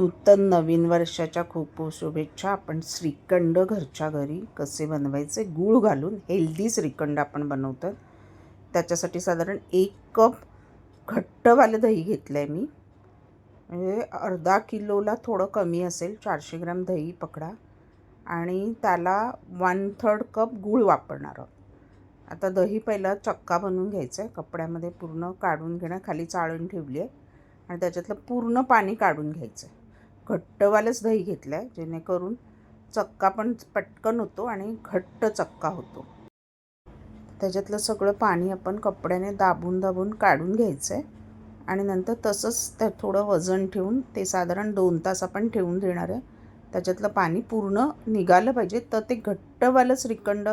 नूतन नवीन वर्षाच्या खूप खूप शुभेच्छा. आपण श्रीखंड घरच्या घरी कसे बनवायचे? गूळ घालून हेल्दी श्रीखंड आपण बनवतो त्याच्यासाठी साधारण एक कप घट्टवालं दही घेतलं आहे मी. म्हणजे अर्धा किलोला थोडं कमी असेल चारशे ग्राम दही पकडा. आणि त्याला वन थर्ड कप गूळ वापरणार आहोत. आता दही पहिला चक्का बनवून घ्यायचा आहे कपड्यामध्ये पूर्ण काढून घेणं खाली चाळून ठेवली आहे. आणि त्याच्यातलं पूर्ण पाणी काढून घ्यायचं आहे घट्टवालंच दही घेतलं आहे जेणेकरून चक्का पण पटकन होतो आणि घट्ट चक्का होतो. त्याच्यातलं सगळं पाणी आपण कपड्याने दाबून दाबून काढून घ्यायचं आहे आणि नंतर तसंच त्या थोडं वजन ठेवून ते साधारण दोन तास आपण ठेवून देणार आहे. त्याच्यातलं पाणी पूर्ण निघालं पाहिजे तर ते घट्टवालं श्रीखंड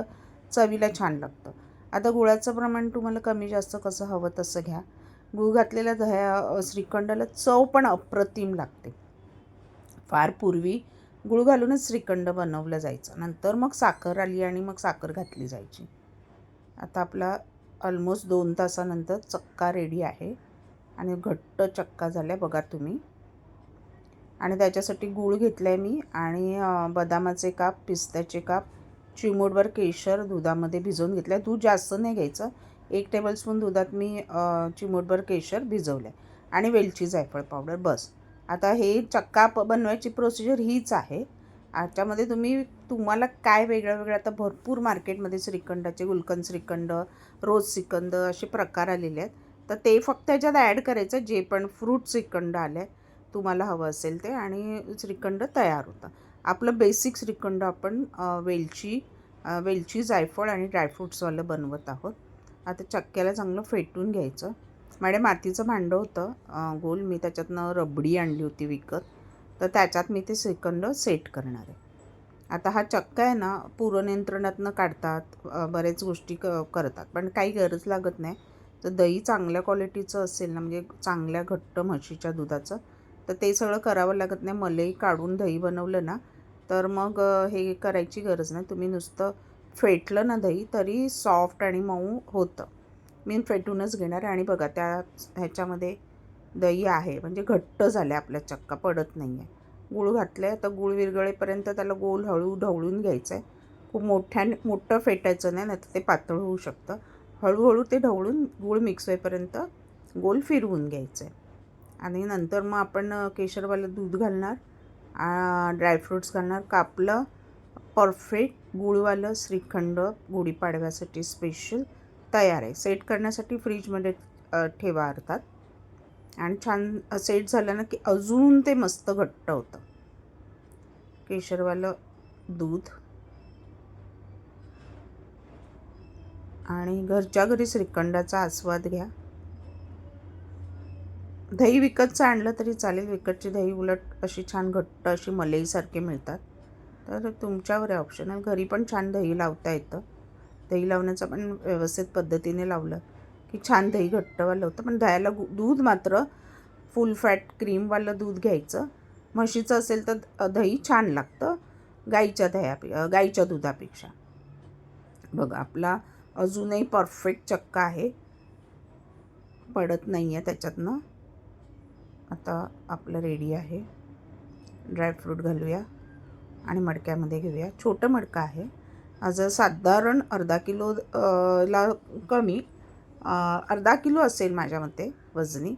चवीला छान लागतं. आता गुळाचं प्रमाण तुम्हाला कमी जास्त कसं हवं तसं घ्या. गूळ घातलेल्या दह्या श्रीखंडाला चव पण अप्रतिम लागते. फार पूर्वी गूळ घालूनच श्रीखंड बनवलं जायचं. नंतर मग साखर आली आणि मग साखर घातली जायची. आता आपला ऑलमोस्ट दोन तासानंतर चक्का रेडी आहे. आणि घट्ट चक्का झाल्या बघा तुम्ही. आणि त्याच्यासाठी गूळ घेतला आहे मी आणि बदामाचे काप पिस्त्याचे काप चिमूटभर केशर दुधामध्ये भिजवून घेतलं आहे दूध जास्त नाही घ्यायचं. एक टेबलस्पून दुधात मी चिमूटभर केशर भिजवलं आहे आणि वेलची जायफळ पावडर बस. आता हे चक्का प बनवायची प्रोसिजर हीच आहे. याच्यामध्ये तुम्ही तुम्हाला काय वेगळं वेगळं आता भरपूर मार्केटमध्ये श्रीखंडाचे गुलकंद श्रीखंड रोज श्रीखंड असे प्रकार आलेले आहेत. तर ते फक्त याच्यात ॲड करायचं जे पण फ्रूट श्रीखंड आलं आहे तुम्हाला हवं असेल ते आणि श्रीखंड तयार होतं. आपलं बेसिक श्रीखंड आपण वेलची वेलची जायफळ आणि ड्रायफ्रूट्सवालं बनवत आहोत. आता चक्क्याला चांगलं फेटून घ्यायचं. माझ्या मातीचं भांडं होतं गोल. मी त्याच्यातनं रबडी आणली होती विकत. तर त्याच्यात मी ते श्रीखंड सेट करणार आहे. आता हा चक्का आहे ना पूरनियंत्रणातनं काढतात बरेच गोष्टी क करतात. पण काही गरज लागत नाही. तर दही चांगल्या क्वालिटीचं असेल ना म्हणजे चांगल्या घट्ट म्हशीच्या दुधाचं तर ते सगळं करावं लागत नाही. मलई काढून दही बनवलं ना तर मग हे करायची गरज नाही. तुम्ही नुसतं फेटलं ना दही तरी सॉफ्ट आणि मऊ होतं. मी फेटूनच घेणार आणि बघा त्या ह्याच्यामध्ये दही आहे. म्हणजे घट्ट झालं आहे आपल्या चक्का पडत नाही आहे गूळ घातलं आहे तर गूळ विरगळेपर्यंत त्याला गोल हळू ढवळून घ्यायचं आहे खूप मोठ्याने मोठं फेटायचं नाही नाही तर ते पातळ होऊ शकतं. हळूहळू ते ढवळून गूळ मिक्स होईपर्यंत गोल फिरवून घ्यायचं आहे आणि नंतर मग आपण केशरवालं दूध घालणार. ड्रायफ्रूट्स घालणार. कापलं. परफेक्ट गुळवालं श्रीखंड गुढीपाडव्यासाठी स्पेशल तयार आहे. सेट करण्यासाठी फ्रीजमध्ये ठेवा अर्थात. आणि छान सेट झालं ना की अजून ते मस्त घट्ट होतं. केशरवालं दूध. आणि घरच्या घरी श्रीखंडाचा आस्वाद घ्या. दही विकतचं आणलं तरी चालेल. विकतची दही उलट अशी छान घट्ट अशी मलईसारखे मिळतात. तर तुमच्यावर आहे ऑप्शनल घरी पण छान दही लावता येतं. दही लावण्याचं पण व्यवस्थित पद्धतीने लावलं. की छान दही घट्टवालं होतं. पण दह्याला दूध मात्र फुल फॅट क्रीमवालं दूध घ्यायचं. म्हशीचं असेल तर दही छान लागतं. गाईच्या दह्यापे गाईच्या दुधापेक्षा. बघा आपला अजूनही परफेक्ट चक्का आहे. पडत नाही आहे त्याच्यातनं. आता आपलं रेडी आहे. ड्रायफ्रूट घालूया. आणि मडक्यामध्ये घेऊया. छोटं मडकं आहे. आज साधारण अर्धा किलो ला कमी अर्धा किलो असेल माझ्या मते वजनी.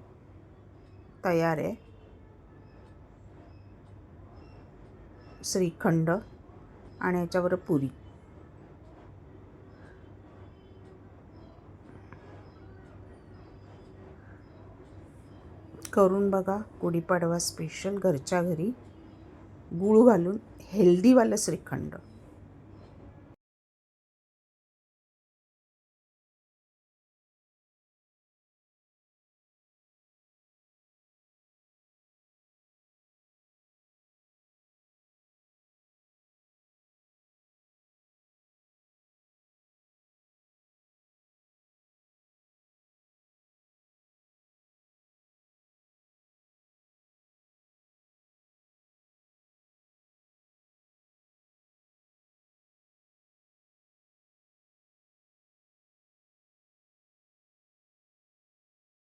तयार आहे. श्रीखंड आणि याच्यावर पुरी. करून बघा गुढीपाडवा स्पेशल घरच्या घरी. गूळ घालून हेल्दीवालं श्रीखंड.